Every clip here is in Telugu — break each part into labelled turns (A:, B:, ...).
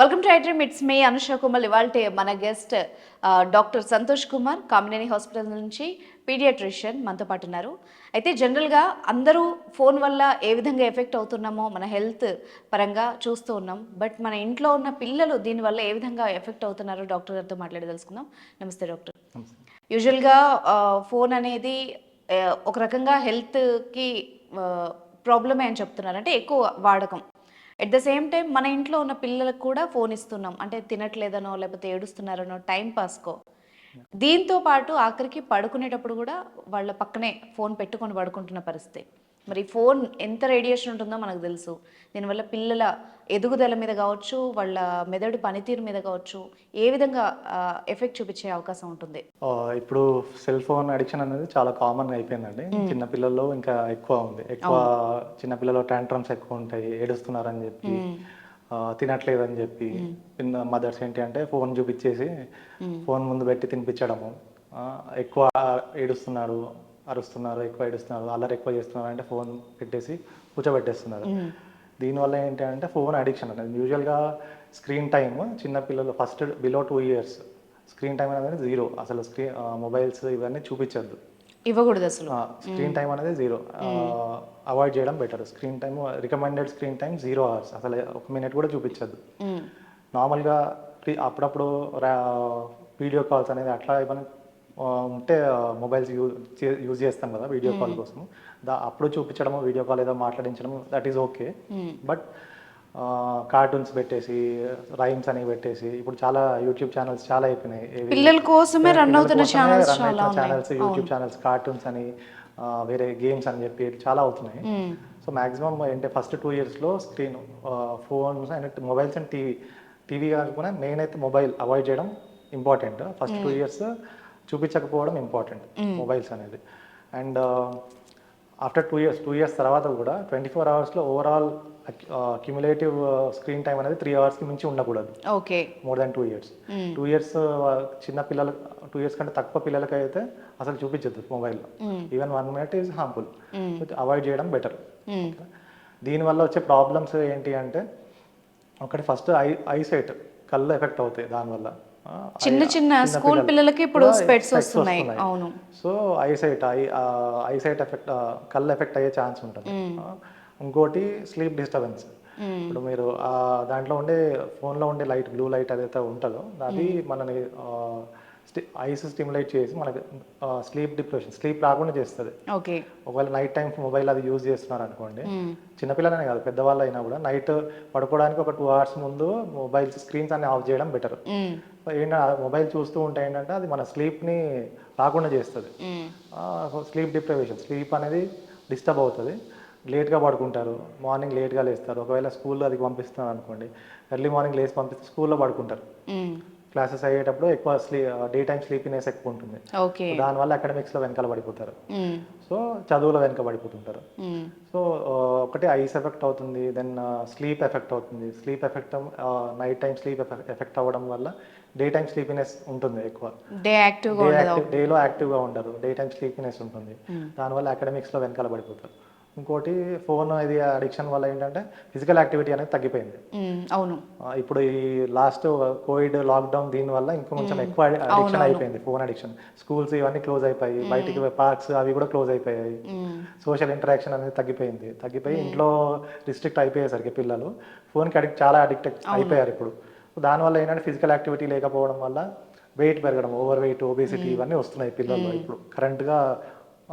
A: Welcome to iDream it's me Anusha Kumar ఇవాళ మన guest doctor Santosh Kumar Kamineni hospital నుంచి పీడియాట్రిషియన్ మనతో పాటు ఉన్నారు. అయితే జనరల్గా అందరూ ఫోన్ వల్ల ఏ విధంగా ఎఫెక్ట్ అవుతున్నామో మన హెల్త్ పరంగా చూస్తూ ఉన్నాం. బట్ మన ఇంట్లో ఉన్న పిల్లలు దీనివల్ల ఏ విధంగా ఎఫెక్ట్ అవుతున్నారో డాక్టర్ గారితో మాట్లాడి తెలుసుకుందాం నమస్తే డాక్టర్. యూజువల్గా ఫోన్ అనేది ఒక రకంగా హెల్త్కి ప్రాబ్లమే అని చెప్తున్నారు. అంటే ఎక్కువ వాడకం. ఎట్ ద సేమ్ టైం మన ఇంట్లో ఉన్న పిల్లలకు కూడా ఫోన్ ఇస్తున్నాం. అంటే తినట్లేదనో లేకపోతే ఏడుస్తున్నారనో టైం పాస్కో దీంతో పాటు ఆఖరికి పడుకునేటప్పుడు కూడా వాళ్ళ పక్కనే ఫోన్ పెట్టుకొని పడుకుంటున్న పరిస్థితి. మరి ఫోన్ ఎంత రేడియేషన్ ఉంటుందో మనకు తెలుసు. దీనివల్ల పిల్లల ఎదుగుదల మీద కావచ్చు వాళ్ళ మెదడు పనితీరు మీద కావచ్చు ఏ విధంగా ఎఫెక్ట్ చూపించే అవకాశం ఉంటుంది?
B: ఇప్పుడు సెల్ ఫోన్ అడిక్షన్ అనేది చాలా కామన్ అయిపోయిందండి. చిన్న పిల్లల్లో ఇంకా ఎక్కువ ఉంది. ఎక్కువ చిన్న పిల్లలు ట్యాంట్రమ్స్ ఎక్కువ ఉంటాయి. ఏడుస్తున్నారని చెప్పి తినట్లేదని చెప్పి మదర్స్ ఏంటి అంటే ఫోన్ చూపించేసి ఫోన్ ముందు పెట్టి తినిపించడము. ఎక్కువ ఏడుస్తున్నారు. అరుస్తున్నారు ఎక్కువ ఏడుస్తున్నారు అల్లరి ఎక్కువ చేస్తున్నారు అంటే ఫోన్ పెట్టేసి కూర్చోబెట్టేస్తున్నారు. దీనివల్ల ఏంటి అంటే ఫోన్ అడిక్షన్ అనేది యూజువల్గా స్క్రీన్ టైమ్ చిన్న పిల్లలు first below two years screen time అనేది జీరో అసలు స్క్రీన్ మొబైల్స్ ఇవన్నీ చూపించద్దు.
A: ఇవ్వకూడదు అసలు.
B: స్క్రీన్ టైం అనేది జీరో అవాయిడ్ చేయడం better screen time recommended screen time zero hours అసలు ఒక మినిట్ కూడా చూపించద్దు. నార్మల్గా అప్పుడప్పుడు వీడియో కాల్స్ అనేది అట్లా ఆ, ఉంటే మొబైల్స్ యూజ్ యూజ్ చేస్తాం కదా వీడియో కాల్ కోసం దా అప్పుడు చూపించడము వీడియో కాల్ ఏదో మాట్లాడించడం that is okay but cartoons పెట్టేసి రైమ్స్ అని పెట్టేసి ఇప్పుడు చాలా యూట్యూబ్ ఛానల్స్ చాలా అయిపోయినాయి.
A: పిల్లల కోసమే రన్ అవుతున్న ఛానల్స్
B: యూట్యూబ్ ఛానల్స్ కార్టూన్స్ అని వేరే గేమ్స్ అని చెప్పి చాలా అవుతున్నాయి. సో మాక్సిమం ఏంటంటే ఫస్ట్ టూ ఇయర్స్లో screen phones and mobiles and TV TV కాకుండా మెయిన్ అయితే మొబైల్ అవాయిడ్ చేయడం ఇంపార్టెంట్ ఫస్ట్ టూ ఇయర్స్ చూపించకపోవడం ఇంపార్టెంట్ మొబైల్స్ అనేది. And after two years two years తర్వాత కూడా ట్వంటీ ఫోర్ అవర్స్లో ఓవరాల్ క్యుములేటివ్ స్క్రీన్ టైం అనేది త్రీ అవర్స్కి మించి ఉండకూడదు.
A: Okay.
B: More than two years two years చిన్న పిల్లలు టూ ఇయర్స్ కంటే తక్కువ పిల్లలకి అయితే అసలు చూపించద్దు మొబైల్లో even one minute is harmful avoid చేయడం బెటర్ దీనివల్ల వచ్చే ప్రాబ్లమ్స్ ఏంటి అంటే ఒకటి ఫస్ట్ ఐ ఐసైట్ కళ్ళు ఎఫెక్ట్ అవుతాయి దానివల్ల.
A: చిన్న చిన్న స్కూల్
B: పిల్లలు.
A: పిల్లలకి ఇప్పుడు స్పెట్స్ వస్తున్నాయి. అవును.
B: So eyesight I eyesight effect కళ్ళు ఎఫెక్ట్ అయ్యే ఛాన్స్ ఉంటుంది. ఇంకోటి స్లీప్ డిస్టర్బెన్స్. ఇప్పుడు మీరు ఆ దాంట్లో ఉండే ఫోన్లో ఉండే లైట్ బ్లూ లైట్ ఏదైతే ఉంటుందో అది మనని ఐస్ స్టిమ్యులేట్ చేసి మనకి స్లీప్ డిప్రెషన్ స్లీప్ రాకుండా చేస్తుంది.
A: ఓకే.
B: ఒకవేళ నైట్ టైం మొబైల్ అది యూజ్ చేస్తున్నారు అనుకోండి చిన్నపిల్లలనే కాదు పెద్దవాళ్ళు అయినా కూడా నైట్ పడుకోవడానికి ఒక టూ అవర్స్ ముందు మొబైల్స్ స్క్రీన్స్ అన్ని ఆఫ్ చేయడం బెటర్. ఏంటంటే మొబైల్ చూస్తూ ఉంటే ఏంటంటే అది మన స్లీప్ని రాకుండా చేస్తుంది. స్లీప్ డిప్రైవేషన్ స్లీప్ అనేది డిస్టర్బ్ అవుతుంది. లేట్గా పడుకుంటారు మార్నింగ్ లేట్గా లేస్తారు. ఒకవేళ స్కూల్లో అది పంపిస్తున్నారు అనుకోండి ఎర్లీ మార్నింగ్ లేచి పంపిస్తే స్కూల్లో పడుకుంటారు. క్లాసెస్ అయ్యేటప్పుడు ఎక్కువ స్లీ డే టైం స్లీపినెస్ ఎక్కువ ఉంటుంది. దానివల్ల అకాడమిక్స్లో వెనకాల పడిపోతారు. సో చదువులో వెనక పడిపోతుంటారు. సో ఒకటి ఐస్ ఎఫెక్ట్ అవుతుంది దెన్ స్లీప్ ఎఫెక్ట్ అవుతుంది. Sleep effect night time sleep effect అవ్వడం వల్ల డే టైం స్లీపినెస్ ఉంటుంది ఎక్కువ.
A: డే
B: యాక్టివ్ డేలో యాక్టివ్గా ఉండరు. డే టైం స్లీపినెస్ ఉంటుంది. దానివల్ల అకాడమిక్స్లో వెనకాల పడిపోతారు. ఇంకోటి ఫోన్ ఇది అడిక్షన్ వల్ల ఏంటంటే ఫిజికల్ యాక్టివిటీ అనేది తగ్గిపోయింది.
A: అవును.
B: ఇప్పుడు ఈ లాస్ట్ కోవిడ్ లాక్డౌన్ దీని వల్ల ఇంకా కొంచెం ఎక్కువ అడిక్షన్ అయిపోయింది ఫోన్ అడిక్షన్. స్కూల్స్ ఇవన్నీ క్లోజ్ అయిపోయి బయటికి పార్క్స్ అవి కూడా క్లోజ్ అయిపోయాయి. సోషల్ ఇంటరాక్షన్ అనేది తగ్గిపోయింది. తగ్గిపోయి ఇంట్లో రిస్ట్రిక్ట్ అయిపోయేసరికి పిల్లలు ఫోన్కి అడిక్ట్ చాలా అడిక్ట్ అయిపోయారు ఇప్పుడు. దానివల్ల ఏంటంటే ఫిజికల్ యాక్టివిటీ లేకపోవడం వల్ల వెయిట్ పెరగడం ఓవర్ వెయిట్ ఒబేసిటీ ఇవన్నీ వస్తున్నాయి పిల్లల్లో ఇప్పుడు. కరెంట్గా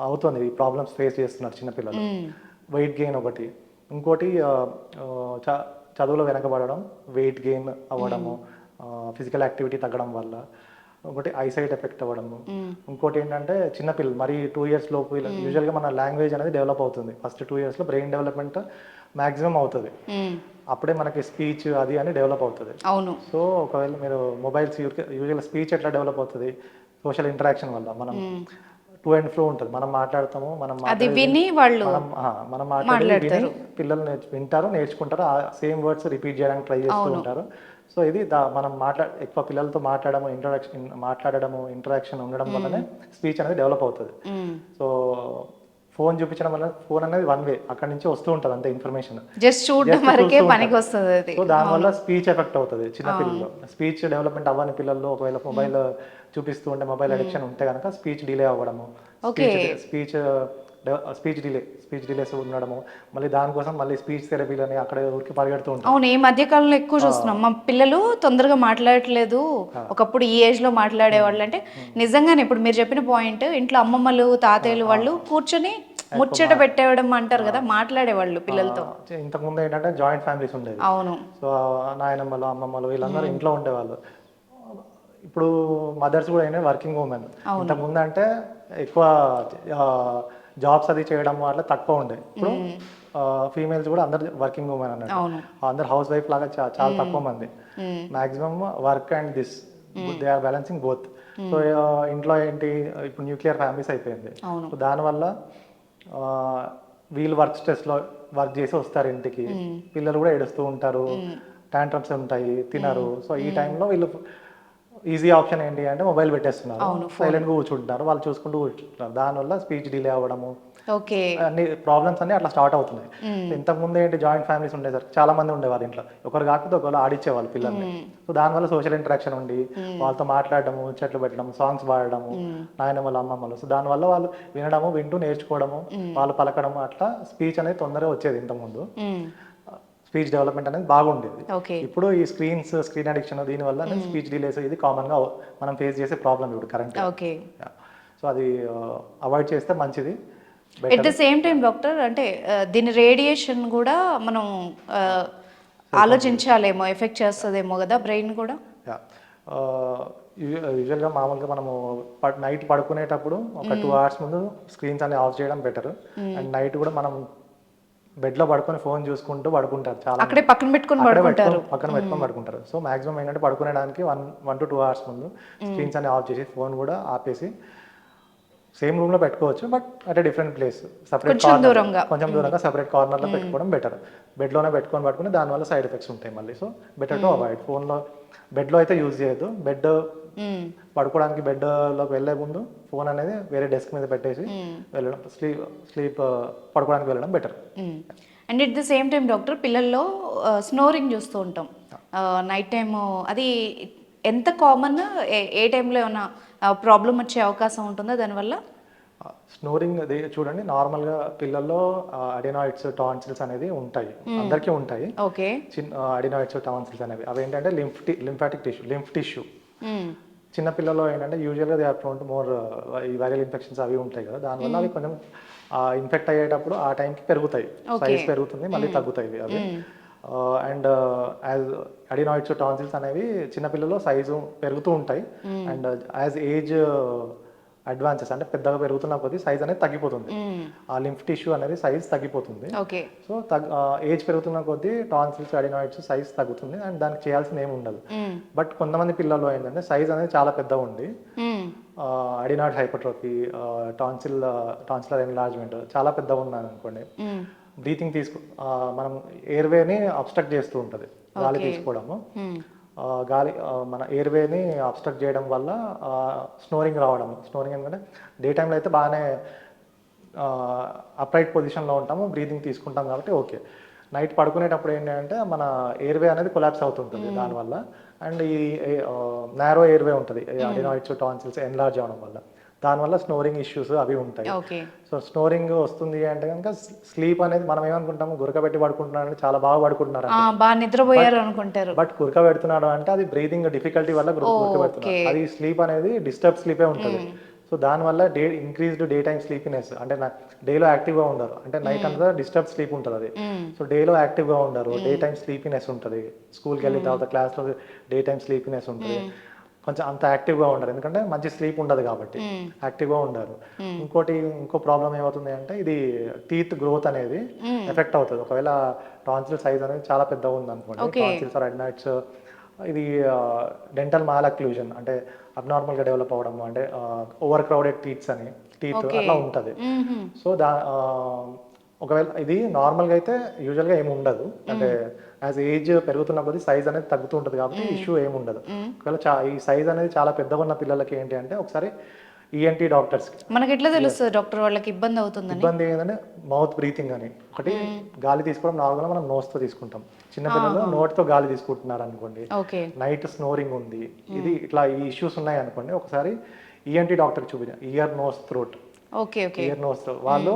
B: అవుతుంది ఈ ప్రాబ్లమ్స్ ఫేస్ చేస్తున్నారు చిన్నపిల్లలు. వెయిట్ గెయిన్ ఒకటి. ఇంకోటి చదువులో వెనకబడడం వెయిట్ గెయిన్ అవ్వడము ఫిజికల్ యాక్టివిటీ తగ్గడం వల్ల. ఒకటి ఐసైట్ ఎఫెక్ట్ అవ్వడము. ఇంకోటి ఏంటంటే చిన్నపిల్లలు మరి టూ ఇయర్స్ లోపు యూజువల్గా మన లాంగ్వేజ్ అనేది డెవలప్ అవుతుంది. ఫస్ట్ టూ ఇయర్స్లో బ్రెయిన్ డెవలప్మెంట్ మాక్సిమం అవుతుంది. అప్పుడే మనకి స్పీచ్ అది అని డెవలప్ అవుతుంది.
A: అవును.
B: సో ఒకవేళ మీరు మొబైల్స్ యూజువల్ స్పీచ్ ఎట్లా డెవలప్ అవుతుంది? సోషల్ ఇంటరాక్షన్ వల్ల మనం టూ అండ్ ఫ్లో ఉంటుంది. మనం మాట్లాడతాము మనం
A: అది విని వాళ్ళు
B: మనం మాట్లాడేది విని పిల్లలు వింటారు నేర్చుకుంటారు ఆ సేమ్ వర్డ్స్ రిపీట్ చేయడానికి ట్రై చేస్తూ ఉంటారు. సో ఇది మనం మాట్లా ఎక్కువ పిల్లలతో మాట్లాడము ఇంటరాక్షన్ మాట్లాడడము ఇంటరాక్షన్ ఉండడం వల్లనే స్పీచ్ అనేది డెవలప్ అవుతుంది. సో ఫోన్ చూపించడం వల్ల ఫోన్ అనేది వన్ వే అక్కడ నుంచి వస్తూ ఉంటుంది అంతే ఇన్ఫర్మేషన్
A: జస్ట్ చూడడం వరకే పనికి. వస్తుంది అది.
B: సో దానివల్ల స్పీచ్ ఎఫెక్ట్ అవుతుంది చిన్న పిల్లల్లో. స్పీచ్ డెవలప్మెంట్ అవ్వని పిల్లల్లో ఒకవేళ మొబైల్ చూపిస్తూ ఉంటే మొబైల్ అడిక్షన్ ఉంటే కనుక స్పీచ్ డిలే అవ్వడము. Speech speech delay speech delays ఉండడము. మళ్ళీ దానికోసం మళ్ళీ స్పీచ్ థెరపీలని అక్కడ ఊరికి పరిగెడుతూ ఉంటారు
A: అవును ఈ మధ్య కాలంలో ఎక్కువ చూస్తున్నాం. మా పిల్లలు తొందరగా మాట్లాడట్లేదు. ఒకప్పుడు ఈ ఏజ్లో మాట్లాడేవాళ్ళు అంటే నిజంగానే ఇప్పుడు మీరు చెప్పిన పాయింట్ ఇంట్లో అమ్మమ్మలు తాతయ్యలు వాళ్ళు కూర్చొని ముచ్చట పెట్టేయడం అంటారు కదా మాట్లాడేవాళ్ళు పిల్లలతో.
B: ఇంతకుముందు ఏంటంటే జాయింట్ ఫ్యామిలీస్ ఉండేవి
A: అవును.
B: సో నాయనమ్మలు అమ్మమ్మలు వీళ్ళందరూ ఇంట్లో ఉండేవాళ్ళు. ఇప్పుడు మదర్స్ కూడా అయినా వర్కింగ్ ఉమెన్. ఇంతకుముందు అంటే ఎక్కువ జాబ్స్ అది చేయడం వల్ల తక్కువ ఉండే. ఇప్పుడు ఫీమేల్స్ కూడా అందరు వర్కింగ్ ఉమెన్ అన్నట్టు. అందరు హౌస్ వైఫ్ లాగా చాలా తక్కువ మంది. Maximum work and this. They are balancing both. So ఇంట్లో ఏంటి ఇప్పుడు న్యూక్లియర్ ఫ్యామిలీస్ అయిపోయింది. సో దానివల్ల వీళ్ళు వర్క్ స్ట్రెస్లో వర్క్ చేసి వస్తారు ఇంటికి. పిల్లలు కూడా ఏడుస్తూ ఉంటారు. టాంట్రమ్స్ ఉంటాయి తినరు. సో ఈ టైంలో వీళ్ళు ఈజీ ఆప్షన్ ఏంటి అంటే మొబైల్ పెట్టేస్తున్నారు. సైలెంట్గా కూర్చుంటున్నారు. వాళ్ళు చూసుకుంటూ కూర్చుంటున్నారు. దానివల్ల స్పీచ్ డిలే అవ్వడము
A: ఓకే.
B: అన్ని ప్రాబ్లమ్స్ అన్ని అట్లా స్టార్ట్ అవుతున్నాయి. ఇంతకు ముందు ఏంటి జాయింట్ ఫ్యామిలీస్ ఉండేసరికి చాలా మంది ఉండేవారు ఇంట్లో. ఒకరు కాకపోతే ఒకరు ఆడిచ్చేవాళ్ళు పిల్లల్ని. సో దానివల్ల సోషల్ ఇంటరాక్షన్ ఉండి వాళ్ళతో మాట్లాడడము చెట్లు పెట్టడం సాంగ్స్ పాడడము నాయనమ్మలు అమ్మమ్మలు. సో దానివల్ల వాళ్ళు వినడము వింటూ నేర్చుకోవడము వాళ్ళు పలకడము అట్లా స్పీచ్ అనేది తొందరగా వచ్చేది ఇంతకుముందు స్పీచ్ డెవలప్మెంట్ అనేది బాగుండేది.
A: ఓకే.
B: ఇప్పుడు ఈ స్క్రీన్స్ స్క్రీన్ అడిక్షన్ దీనివల్ల స్పీచ్ డిలేస్ ఇది కామన్గా మనం ఫేస్ చేసే ప్రాబ్లం ఇప్పుడు కరెంట్
A: ఓకే.
B: సో అది అవాయిడ్ చేస్తే మంచిది.
A: At the same time doctor అంటే దీని రేడియేషన్ కూడా మనం ఆలోచించాలేమో ఎఫెక్ట్ చేస్తుందేమో కదా బ్రెయిన్ కూడా?
B: యూజువల్గా మామూలుగా మనము నైట్ పడుకునేటప్పుడు ఒక టూ అవర్స్ ముందు స్క్రీన్స్ అన్ని ఆఫ్ చేయడం బెటర్ అండ్ నైట్ కూడా మనం బెడ్లో పడుకొని ఫోన్ చూసుకుంటూ పడుకుంటారు చాలా
A: అక్కడే పక్కన పెట్టుకొని పడుకుంటారు.
B: పక్కన పెట్టుకొని పడుకుంటారు. సో మాక్సిమం ఏంటంటే పడుకునేడానికి one one to two hours ముందు స్క్రీన్స్ అన్ని ఆఫ్ చేసి ఫోన్ కూడా ఆపేసి సేమ్ రూమ్లో పెట్టుకోవచ్చు but at different place separate
A: కొంచెం దూరంగా.
B: కొంచెం దూరంగా సపరేట్ కార్నర్లో పెట్టుకోవడం బెటర్ బెడ్లోనే పెట్టుకొని పట్టుకుని దానివల్ల సైడ్ ఎఫెక్ట్స్ ఉంటాయి మళ్ళీ. సో బెటర్ టు అవాయిడ్ ఫోన్లో బెడ్లో అయితే యూజ్ చేయొద్దు. బెడ్. పడుకోవడానికి బెడ్లోకి వెళ్ళే ముందు ఫోన్ అనేది వేరే డెస్క్ మీద పెట్టేసి వెళ్ళడం స్లీప్ స్లీప్ పడుకోవడానికి వెళ్ళడం better
A: and at the same time doctor పిల్లల్లో స్నోరింగ్ చూస్తూ ఉంటాం. నైట్ టైం అది ఎంత కామన్ ఏ టైంలో ఏమైనా ప్రాబ్లం వచ్చే అవకాశం ఉంటుందా? దానివల్ల?
B: స్నోరింగ్ అది చూడండి నార్మల్గా పిల్లల్లో అడినాయిడ్స్ టాన్సిల్స్ అనేది ఉంటాయి. అందరికీ ఉంటాయి.
A: ఓకే.
B: చిన్న అడినాయిడ్స్ టాన్సిల్స్ అనేవి. అవి ఏంటంటే lymph lymphatic tissue lymph tissue. చిన్న పిల్లల్లో ఏంటంటే యూజువల్గా దే ఆర్ ప్రోన్ మోర్ ఈ వైరల్ ఇన్ఫెక్షన్స్ అవి ఉంటాయి కదా. దానివల్ల అవి కొంచెం ఇన్ఫెక్ట్ అయ్యేటప్పుడు ఆ టైంకి పెరుగుతాయి. సైజ్ పెరుగుతుంది మళ్ళీ తగ్గుతాయి అవి అండ్ యాజ్ అడినాయిడ్స్ టాన్సిల్స్ అనేవి చిన్నపిల్లల్లో సైజు పెరుగుతూ ఉంటాయి. అండ్ యాజ్ ఏజ్ అడ్వాన్సెస్ అంటే పెద్దగా పెరుగుతున్న కొద్దీ సైజ్ అనేది తగ్గిపోతుంది. ఆ లింఫ్ టిష్యూ అనేది సైజ్ తగ్గిపోతుంది. సో ఏజ్ పెరుగుతున్న కొద్దీ టాన్సిల్స్ అడినాయిడ్స్ సైజ్ తగ్గుతుంది అండ్ దానికి చేయాల్సిన ఏమి ఉండదు. బట్ కొంతమంది పిల్లల్లో ఏంటంటే సైజ్ అనేది చాలా పెద్దగా ఉండి adenoid hypertrophy tonsil tonsillar enlargement చాలా పెద్దగా ఉన్నది అనుకోండి బ్రీతింగ్ తీసుకు ఆ, మనం ఎయిర్వేని అబ్స్ట్రక్ట్ చేస్తూ ఉంటుంది. గాలి తీసుకోవడము. గాలి మన ఎయిర్వేని అబ్స్ట్రక్ట్ చేయడం వల్ల స్నోరింగ్ రావడం స్నోరింగ్ ఎందుకంటే డే టైంలో అయితే బాగానే అప్రైట్ పొజిషన్లో ఉంటాము బ్రీతింగ్ తీసుకుంటాం కాబట్టి ఓకే. నైట్ పడుకునేటప్పుడు ఏంటంటే మన ఎయిర్వే అనేది కొలాప్స్ అవుతుంటుంది దానివల్ల. అండ్ ఈ నేరో ఎయిర్వే ఉంటుంది. అడినాయిడ్స్ టాన్సిల్స్ ఎన్లార్జ్ అవడం వల్ల. దానివల్ల స్నోరింగ్ ఇష్యూస్ అవి ఉంటాయి. సో స్నోరింగ్ వస్తుంది అంటే కనుక స్లీప్ అనేది మనం ఏమనుకుంటాము గురకబెట్టి పడుకుంటున్నారంటే చాలా బాగా పడుకుంటున్నారు
A: బాగా నిద్రపోయారు అనుకుంటారు.
B: బట్ గురక పెడుతున్నాడు అంటే అది బ్రీతింగ్ డిఫికల్టీ వల్ల గురక అది స్లీప్ అనేది డిస్టర్బ్ స్లీపే ఉంటుంది. సో దానివల్ల day increased day time sleepiness అంటే డేలో యాక్టివ్గా ఉండరు. అంటే నైట్ అంతా డిస్టర్బ్ స్లీప్ ఉంటుంది అది. సో డేలో యాక్టివ్గా ఉండరు. డే టైం స్లీపినెస్ ఉంటుంది. స్కూల్కి వెళ్ళిన తర్వాత క్లాస్లో డే టైం స్లీపినెస్ ఉంటుంది. కొంచెం అంత యాక్టివ్గా ఉండరు. ఎందుకంటే మంచి స్లీప్ ఉండదు కాబట్టి యాక్టివ్గా ఉండరు. ఇంకోటి ఇంకో ప్రాబ్లం ఏమవుతుంది అంటే ఇది టీత్ గ్రోత్ అనేది ఎఫెక్ట్ అవుతుంది. ఒకవేళ టాన్సిల్ సైజ్ అనేది చాలా పెద్దగా ఉంది అనుకోండి టాన్సిల్స్ ఆర్ అడ్నాయిడ్స్ ఇది డెంటల్ మాల్ అక్లూజన్ అంటే అబ్నార్మల్గా డెవలప్ అవ్వడం అంటే ఓవర్ క్రౌడెడ్ టీత్స్ అని టీత్ అట్లా ఉంటుంది. సో దా ఒకవేళ ఇది నార్మల్గా అయితే యూజువల్గా ఏమి ఉండదు. అంటే యాజ్ ఏజ్ పెరుగుతున్న కొద్దీ సైజ్ అనేది తగ్గుతూ ఉంటుంది కాబట్టి ఇష్యూ ఏమి ఉండదు. ఒకవేళ చా ఈ సైజ్ అనేది చాలా పెద్దగా ఉన్న పిల్లలకి ఏంటి అంటే ఒకసారి ఈఎన్టీ డాక్టర్స్కి
A: మనకి ఎట్లా తెలుస్తుంది డాక్టర్ వాళ్ళకి ఇబ్బంది అవుతుందని?
B: ఇబ్బంది ఏంటంటే మౌత్ బ్రీతింగ్ అని. ఒకటి గాలి తీసుకోవడం నార్మల్గా మనం నోస్తో తీసుకుంటాం. చిన్నపిల్లలు నోటితో గాలి తీసుకుంటున్నారు అనుకోండి.
A: ఓకే.
B: నైట్ స్నోరింగ్ ఉంది. ఇది ఇట్లా ఈ ఇష్యూస్ ఉన్నాయి అనుకోండి. ఒకసారి E ఈఎన్టీ డాక్టర్కి చూపించాం ear nose throat
A: okay okay.
B: Ear nose వాళ్ళు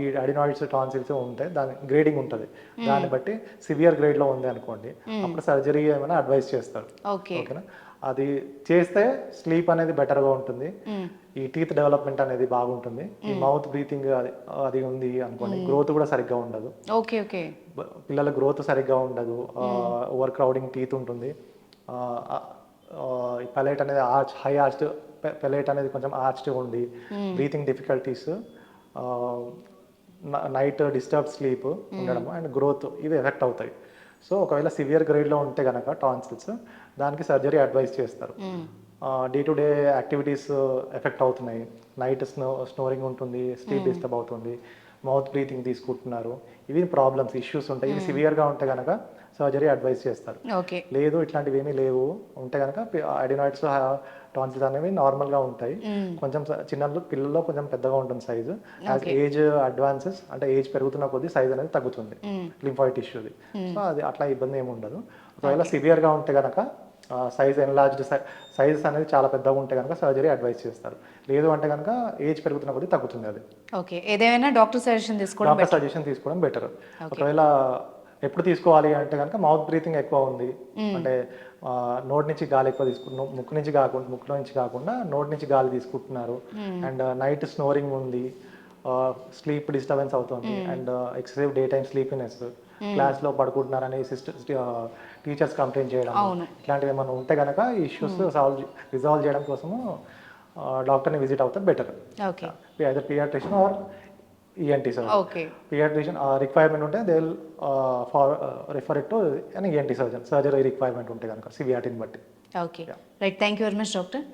B: ఈ అడినాయిడ్స్ టాన్సిల్స్ ఉంటాయి దాని గ్రేడింగ్ ఉంటుంది. దాన్ని బట్టి సివియర్ గ్రేడ్లో ఉంది అనుకోండి అప్పుడు సర్జరీ ఏమైనా అడ్వైస్ చేస్తారు.
A: ఓకే.
B: ఓకేనా? అది చేస్తే స్లీప్ అనేది బెటర్గా ఉంటుంది. ఈ టీత్ డెవలప్మెంట్ అనేది బాగుంటుంది. ఈ మౌత్ బ్రీతింగ్ అది ఉంది అనుకోండి గ్రోత్ కూడా సరిగ్గా ఉండదు.
A: Okay okay.
B: పిల్లల గ్రోత్ సరిగ్గా ఉండదు. ఓవర్ క్రౌడింగ్ టీత్ ఉంటుంది. పెలైట్ అనేది ఆర్చ్ హై ఆర్చ్డ్ పెలైట్ అనేది కొంచెం ఆర్చ్డ్ ఉంది breathing difficulties night disturb sleep ఉండడం అండ్ గ్రోత్ ఇవి ఎఫెక్ట్ అవుతాయి. సో ఒకవేళ సివియర్ గ్రేడ్లో ఉంటే కనుక టాన్సిల్స్ దానికి సర్జరీ అడ్వైస్ చేస్తారు. Day to day activities effect అవుతున్నాయి. నైట్ స్నో స్నోరింగ్ ఉంటుంది స్లీప్ డిస్టర్బ్ అవుతుంది మౌత్ బ్రీతింగ్ తీసుకుంటున్నారు. ఇవి ప్రాబ్లమ్స్ ఇష్యూస్ ఉంటాయి. ఇవి సివియర్గా ఉంటే కనుక సర్జరీ అడ్వైస్ చేస్తారు. లేదు ఇట్లాంటివి ఏమీ లేవు. ఉంటే కనుక అడినాయిడ్స్ టాన్సిల్స్ అనేవి నార్మల్గా ఉంటాయి. కొంచెం చిన్న పిల్లల్లో కొంచెం పెద్దగా ఉంటుంది సైజు. యాజ్ ఏజ్ అడ్వాన్సెస్ అంటే ఏజ్ పెరుగుతున్న కొద్దీ సైజ్ అనేది తగ్గుతుంది. లింఫాయిడ్ టిష్యూది. సో అది అట్లా ఇబ్బంది ఏమి ఉండదు. ఒకవేళ సివియర్గా ఉంటే కనుక సైజ్ ఎన్లార్జ్డ్ సైజెస్ అనేది చాలా పెద్దగా ఉంటే కనుక సర్జరీ అడ్వైస్ చేస్తారు. లేదు అంటే కనుక ఏజ్ పెరుగుతున్న కొద్దీ తగ్గుతుంది అది.
A: ఓకే. ఏదేమైనా డాక్టర్ సజెషన్ తీసుకోవడం
B: డాక్టర్ సజెషన్ తీసుకోవడం బెటర్. ఒకవేళ ఎప్పుడు తీసుకోవాలి అంటే కనుక మౌత్ బ్రీతింగ్ ఎక్కువ ఉంది. అంటే నోటి నుంచి గాలి ఎక్కువ తీసుకుంటున్నాం ముక్కు నుంచి కాకుండా ముక్కు నుంచి కాకుండా నోటి నుంచి గాలి తీసుకుంటున్నారు. అండ్ నైట్ స్నోరింగ్ ఉంది. స్లీప్ డిస్టర్బెన్స్ అవుతుంది. And excessive day time sleepiness క్లాస్లో పడుకుంటున్నారని సిస్టర్ టీచర్స్ కంప్లైంట్ చేయడం. ఇట్లాంటివి ఏమైనా ఉంటే కనుక ఇష్యూస్ సాల్వ్ రిజాల్వ్ చేయడం కోసము డాక్టర్ని విజిట్ అవుతే better
A: okay.
B: Either pediatrician or ENT sir
A: okay.
B: Pediatrician uh, requirement ఉంటే they will for refer it to అని ఏంటి సర్జన్ సర్జరీ రిక్వైర్మెంట్ ఉంటే కనుక సివియాటిని బట్టి.
A: Okay. Right thank you very much doctor